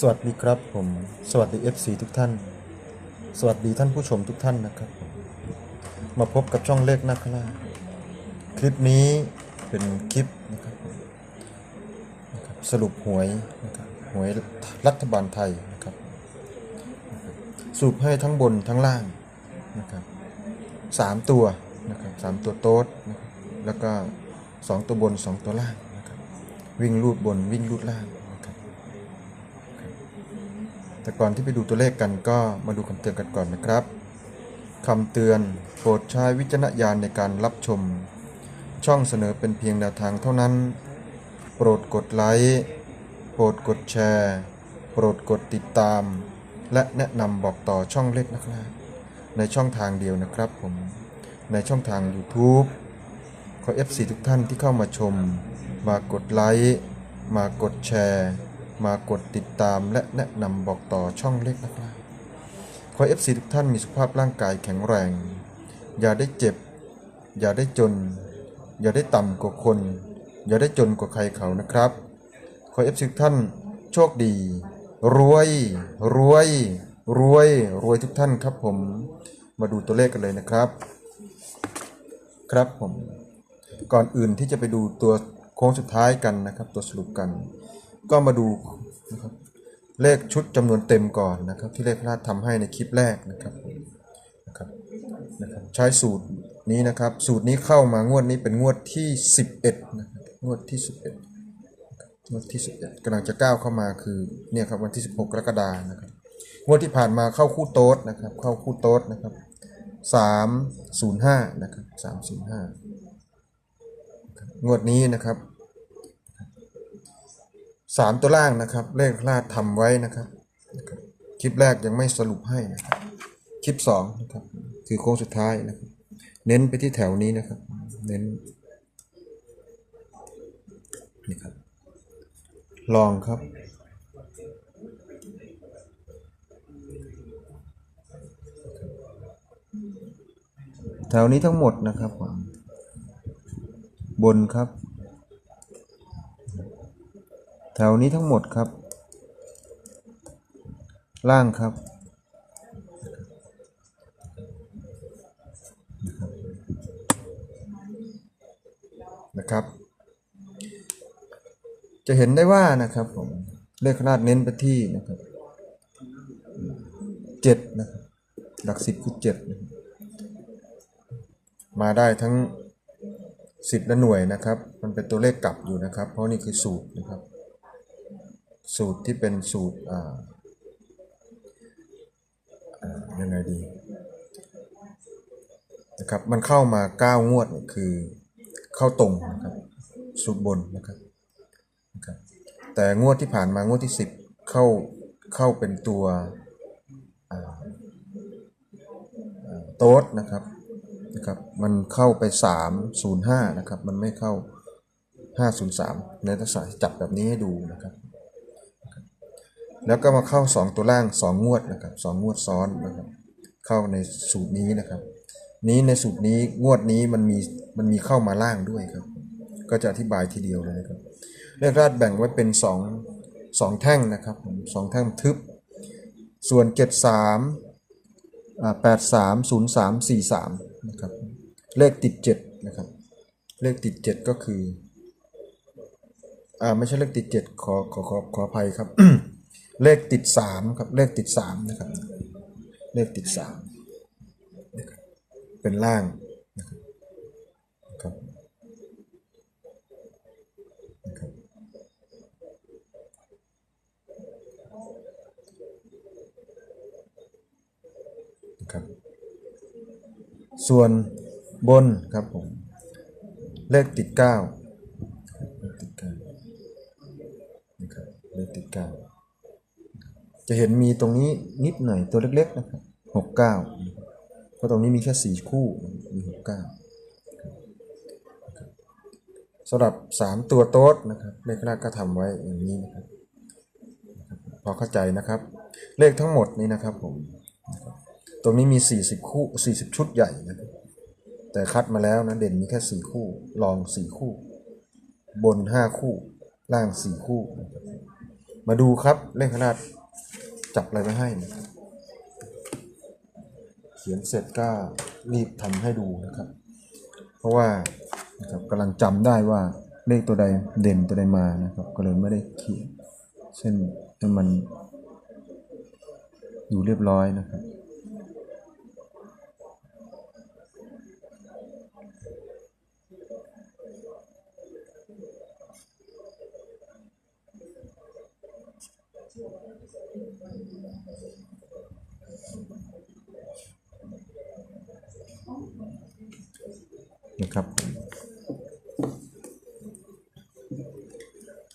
สวัสดีครับผม สวัสดี FC ทุกท่าน สวัสดีท่านผู้ชมทุกท่านนะครับ มาพบกับช่องเลขนักล่าคลิปนี้เป็นคลิปนะครับนะครับสรุปหวยนะครับหวยรัฐบาลไทยนะครับนะครับสรุปให้ทั้งบนทั้งล่างนะครับสามตัวนะครับสามตัวโต๊ดนะครับแล้วก็สองตัวบนสองตัวล่างนะครับวิ่งรูดบนวิ่งรูดล่าง แต่ก่อนที่ไปดูตัวเลขกันก็มาดูคำเตือนกันก่อนนะครับคำเตือนโปรดใช้วิจารณญาณในการรับชม ช่องเสนอเป็นเพียงแนวทางเท่านั้น โปรดกดไลค์โปรดกดแชร์ โปรดกดติดตาม และแนะนำบอกต่อช่องเล็กนะครับในช่องทางเดียวนะครับผมในช่องทาง YouTube ขอ FC ทุกท่านที่เข้ามาชม มากดไลค์มากดแชร์ มากดติดตามและแนะนำบอกต่อช่องเล็กนะครับขอ FC ทุกท่านมีสุขภาพร่างกายแข็งแรง อย่าได้เจ็บ อย่าได้จน อย่าได้ต่ำกว่าคน อย่าได้จนกว่าใครเขานะครับ ขอ FC ทุกท่านโชคดี รวย รวย รวย รวยทุกท่านครับผม มาดูตัวเลขกันเลยนะครับ ครับผม ก่อนอื่นที่จะไปดูตัวโค้งสุดท้ายกันนะครับ ตัวสรุปกัน ก็มาดูนะครับเลขชุดจำนวนเต็มก่อนนะครับ ที่เลขพลาดทำให้ในคลิปแรกนะครับนะครับนะครับใช้สูตรนี้นะครับ สูตรนี้เข้ามางวดนี้เป็นงวดที่ 11นะครับงวดที่ 11งวดที่ 11กำลังจะก้าวเข้ามาคือเนี่ยครับวันที่ 16กรกฎานะครับงวดที่ผ่านมาเข้าคู่โต๊ดนะครับ เข้าคู่โต๊ดนะครับ305นะครับ305งวดนี้นะครับ สามตัวล่างนะครับ เลขลาดทำไว้นะครับ คลิปแรกยังไม่สรุปให้นะครับ คลิปสองนะครับ คือโค้งสุดท้ายนะครับ เน้นไปที่แถวนี้นะครับ เน้นนี่ครับ ลองครับแถวนี้ทั้งหมดนะครับผมบนครับ แถวนี้ทั้งหมดครับ ล่างครับ นะครับ จะเห็นได้ว่านะครับผมเลขขนาดเน้นไปที่นะครับเจ็ดนะครับหลักสิบคือเจ็ดนะครับมาได้ทั้งสิบและหน่วยนะครับ มันเป็นตัวเลขกลับอยู่นะครับ เพราะนี่คือสูตรนะครับ สูตรที่เป็นสูตรยังไงดีนะครับมันเข้ามาเก้างวดคือเข้าตรงนะครับสูตรบนนะครับนะครับ แต่งวดที่ผ่านมางวดที่สิบเข้าเข้าเป็นตัวโต๊ดนะครับนะครับ มันเข้าไป 305 นะครับ มันไม่เข้า 503 ในลักษะจับแบบนี้ให้ดูนะครับ แล้วก็มาเข้า 2 ตัวล่าง 2 งวดนะครับ2งวดซ้อนนะครับ เข้าในสูตรนี้นะครับ นี้ในสูตรนี้งวดนี้มันมีมันมีเข้ามาล่างด้วยครับ ก็จะอธิบายทีเดียวเลยนะครับเลขราดแบ่งไว้เป็น 2 2 แท่งนะครับสองแท่งทึบ ส่วน 73อ่าแปดสามศูนย์สามสี่สามนะครับเลขติดเจ็ดนะครับ เลขติดเจ็ดก็คืออ่าไม่ใช่เลขติดเจ็ดขอขอขอขออภัยครับ เลขติดสามครับ เลขติดสามนะครับ เลขติดสามเป็นล่างนะครับนะครับนะครับนะครับส่วนบนครับผม เลขติดเก้าเลขติดเก้านะครับเลขติดเก้า จะเห็นมีตรงนี้นิดหน่อยตัวเล็กๆนะครับหกเก้าเพราะตรงนี้มีแค่สี่คู่มีหกเก้าสำหรับสามตัวโต๊ดนะครับเลขแรกก็ทำไว้อย่างนี้นะครับพอเข้าใจนะครับ เลขทั้งหมดนี้นะครับผมตรงนี้มี 40 คู่ 40 ชุดใหญ่นะครับแต่คัดมาแล้วนะเด่นมีแค่ 4 คู่รอง 4 คู่ บน 5 คู่ ล่าง 4 คู่ครับมาดูครับเลขขนาด จับอะไรไปให้นะครับเขียนเสร็จก็รีบทำให้ดูนะครับ เพราะว่านะครับกำลังจำได้ว่าเลขตัวใดเด่นตัวใดมานะครับ ก็เลยไม่ได้เขียนเช่นให้มันอยู่เรียบร้อยนะครับ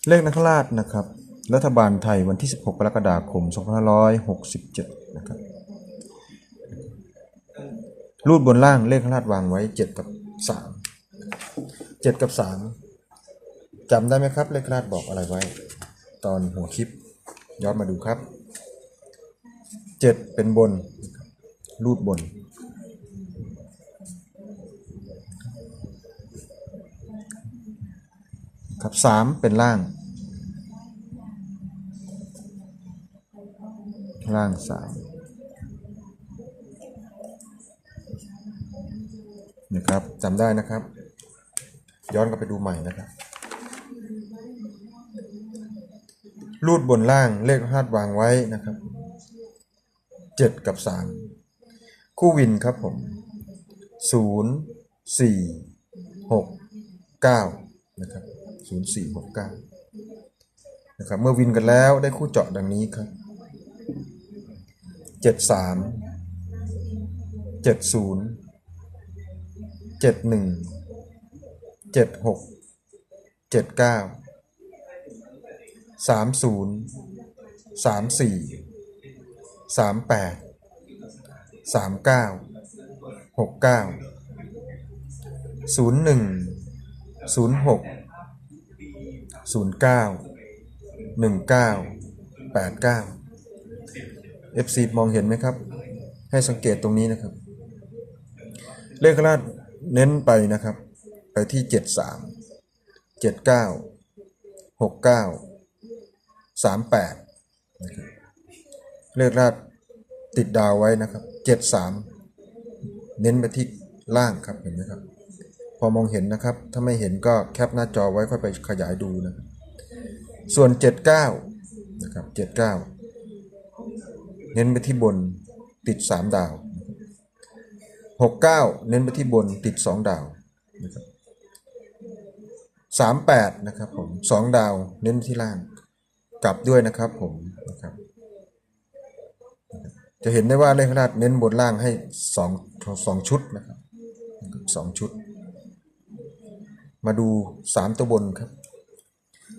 เลขนักราชนะครับ รัฐบาลไทยวันที่ 16 กรกฎาคม 2567 นะครับ รูดบนล่างเลขนักราชวางไว้ 7 กับ 3 7 กับ 3จำได้ไหมครับ เลขนักราชบอกอะไรไว้ ตอนหัวคลิป ย้อนมาดูครับ 7 เป็นบน รูดบนครับสามเป็นล่าง ล่างสามนะครับจำได้นะครับ ย้อนกลับไปดูใหม่นะครับรูดบนล่างเลขหัสวางไว้นะครับเจ็ดกับสามคู่วินครับผมศูนย์สี่หกเก้านะครับศูนย์สี่หกเก้านะครับ เมื่อวินกันแล้วได้คู่เจาะดังนี้ครับ เจ็ดสามเจ็ดศูนย์เจ็ดหนึ่งเจ็ดหกเจ็ดเก้าสามศูนย์สามสี่สามแปดสามเก้าหกเก้าศูนย์หนึ่งศูนย์หกศูนย์เก้าหนึ่งเก้าแปดเก้า FC มองเห็นไหมครับ ให้สังเกตตรงนี้นะครับ เลขราชเน้นไปนะครับ ไปที่เจ็ดสามเจ็ดเก้าหกเก้าสามแปดนะครับเลขราชติดดาวไว้นะครับเจ็ดสามเน้นไปที่ล่างครับเห็นไหมครับ พอมองเห็นนะครับ ถ้าไม่เห็นก็แคปหน้าจอไว้ค่อยไปขยายดูนะ ส่วน 79นะครับ79เน้นไปที่บนติด 3 ดาว 69 เน้นไปที่บนติด 2 ดาวนะครับ38 นะครับผม 2 ดาวเน้นที่ล่าง กลับด้วยนะครับผมนะครับ จะเห็นได้ว่าเลขขนาดเน้นบนล่างให้2 2ชุดนะครับสองชุด มาดู 3 ตัวบนครับ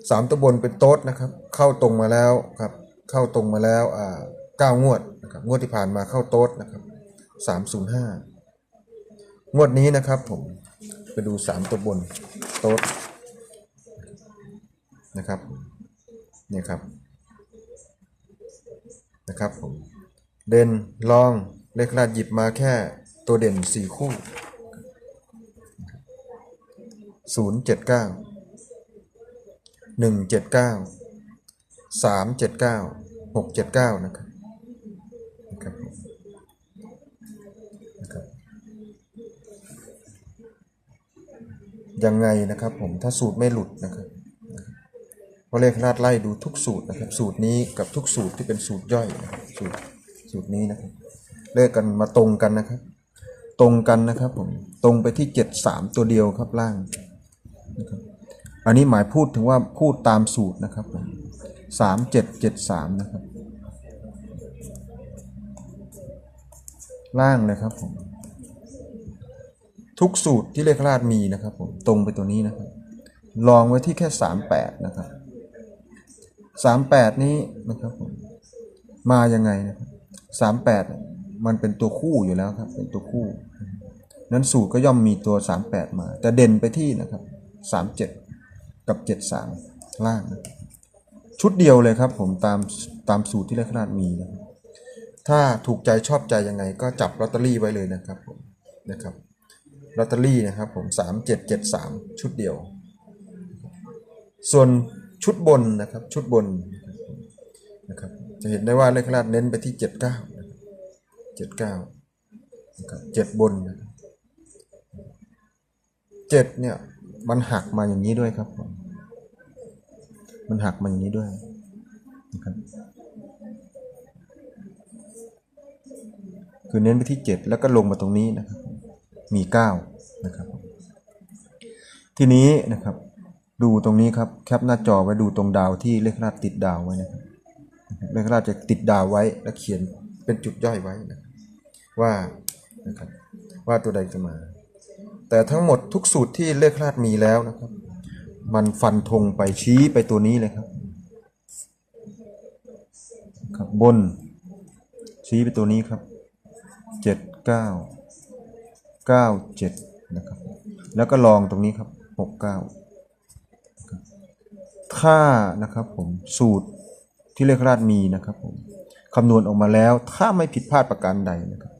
สามตัวบนเป็นโต๊ดนะครับ เข้าตรงมาแล้วครับ เข้าตรงมาแล้วอ่า เก้างวดนะครับงวดที่ผ่านมาเข้าโต๊ดนะครับสามศูนย์ห้างวดนี้นะครับผมไปดูสามตัวบนโต๊ดนะครับเนี่ยครับนะครับผมเด่นลองเลขลาดหยิบมาแค่ตัวเด่นสี่คู่ศูนย์เจ็ดเก้า หนึ่งเจ็ดเก้าสามเจ็ดเก้าหกเจ็ดเก้านะครับนะครับผมนะครับ ยังไงนะครับผมถ้าสูตรไม่หลุดนะครับเพราะเลขลาดไล่ดูทุกสูตรนะครับ สูตรนี้กับทุกสูตรที่เป็นสูตรย่อยนะสูตรสูตรนี้นะครับเลขกันมาตรงกันนะครับ ตรงกันนะครับผมตรงไปที่เจ็ดสามตัวเดียวครับล่างนะครับอันนี้หมายพูดถึงว่าพูดตามสูตรนะครับผมสามเจ็ดเจ็ดสามนะครับ ล่างเลยครับผม ทุกสูตรที่เลขราดมีนะครับผมตรงไปตัวนี้นะครับ ลองไว้ที่แค่สามแปดนะครับสามแปดนี้นะครับผมมายังไงนะครับสามแปดมันเป็นตัวคู่อยู่แล้วครับ เป็นตัวคู่ นั้นสูตรก็ย่อมมีตัว 38 มา แต่เด่นไปที่นะครับ 37 กับ 73 ล่าง ชุดเดียวเลยครับผมตามตามสูตรที่เลขนาดมีนะครับถ้าถูกใจชอบใจยังไงก็จับลอตเตอรี่ไว้เลยนะครับผมนะครับ ลอตเตอรี่นะครับผม 3773 ชุดเดียว ส่วนชุดบนนะครับชุดบนนะครับจะเห็นได้ว่าเลขราชเน้นไปที่เจ็ดเก้าเจ็ดเก้านะครับเจ็ดบนนะครับเจ็ดเนี่ยมันหักมาอย่างนี้ด้วยครับผมมันหักมาอย่างนี้ด้วยนะครับคือเน้นไปที่เจ็ดแล้วก็ลงมาตรงนี้นะครับ มีเก้านะครับทีนี้นะครับดูตรงนี้ครับแคปหน้าจอไว้ดูตรงดาวที่เลขราชติดดาวไว้นะครับเลขราชจะติดดาวไว้แล้วเขียนเป็นจุดย่อยไว้นะครับว่านะครับว่าตัวใดจะมา แต่ทั้งหมดทุกสูตรที่เลขราชมีแล้วนะครับ มันฟันธงไปชี้ไปตัวนี้เลยครับครับบนชี้ไปตัวนี้ครับเจ็ด เก้าเจ็ดนะครับ แล้วก็ลองตรงนี้ครับหกเก้าถ้านะครับผมสูตรที่เลขราชมีนะครับผมคำนวณออกมาแล้วถ้าไม่ผิดพลาดประการใดนะครับ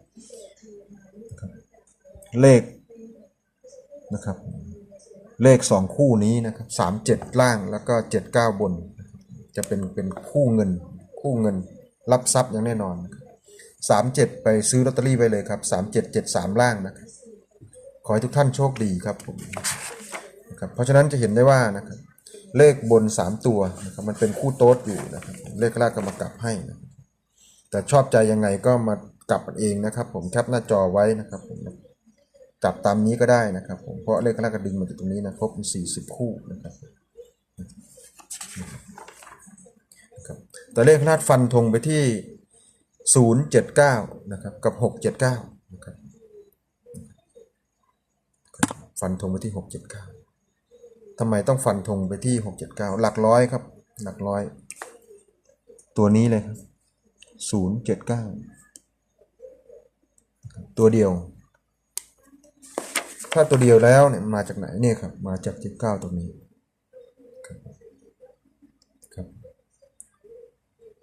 เลขนะครับ เลขสองคู่นี้นะครับสามเจ็ดล่างแล้วก็เจ็ดเก้าบน จะเป็นเป็นคู่เงิน คู่เงิน รับทรัพย์อย่างแน่นอนสามเจ็ดไปซื้อลอตเตอรี่ไปเลยครับสามเจ็ดเจ็ดสามล่างนะครับ อให้ทุกท่านโชคดีครับผมนะครับเพราะฉะนั้นจะเห็นได้ว่านะครับเลขบน 3 ตัวนะครับมันเป็นคู่โต๊ดอยู่นะครับเลขแรกก็มากลับให้นะครับแต่ชอบใจยังไงก็มากลับเองนะครับ ผมแคปหน้าจอไว้นะครับผมกลับตามนี้ก็ได้นะครับผมเพราะเลขแรกก็ดึงมาจากตรงนี้นะครบ40 คู่นะครับแต่เลขราดฟันธงไปที่ 079 นะครับ กับ 679นะครับ ฟันธงไปที่หกเจ็ดเก้าทำไมต้องฟันธงไปที่หกเจ็ดเก้าหลักร้อยครับ หลักร้อย ตัวนี้เลยครับศูนย์เจ็ดเก้าตัวเดียว ถ้าตัวเดียวแล้วเนี่ยมาจากไหนเนี่ยครับ มาจากเจ็ดเก้าตรงนี้ครับครับ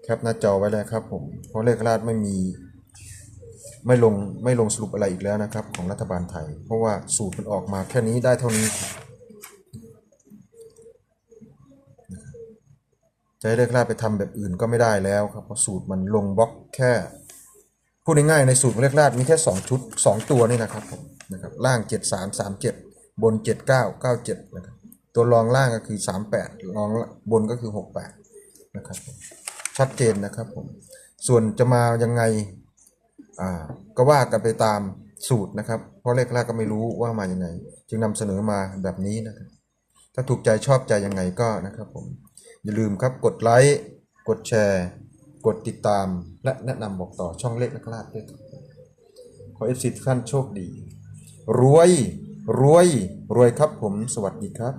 แคปหน้าจอไว้เลยครับผม เพราะเลขราดไม่มี ไม่ลงไม่ลงสรุปอะไรอีกแล้วนะครับ ของรัฐบาลไทย เพราะว่าสูตรมันออกมาแค่นี้ได้เท่านี้จะให้เลิกล่าไปทำแบบอื่นก็ไม่ได้แล้วครับเพราะสูตรมันลงบล็อกแค่พูดง่ายๆในสูตรของเลขราดมีแค่ 2 ชุด 2 ตัวนี่นะครับผมนะครับล่าง 7 3 3 7 บน 7 9 9 7นะครับตัวรองล่างก็คือ 38รองบนก็คือ 68นะครับชัดเจนนะครับผมส่วนจะมายังไง อ่าก็ว่ากันไปตามสูตรนะครับ เพราะเลขแรกก็ไม่รู้ว่ามายังไง จึงนำเสนอมาแบบนี้นะครับถ้าถูกใจชอบใจยังไงก็นะครับผมอย่าลืมครับกดไลค์กดแชร์ กดติดตาม และแนะนำบอกต่อช่องเลขนักลาดด้วยครับขอเอฟซีทุกท่านโชคดี รวย รวย รวยครับผมสวัสดีครับ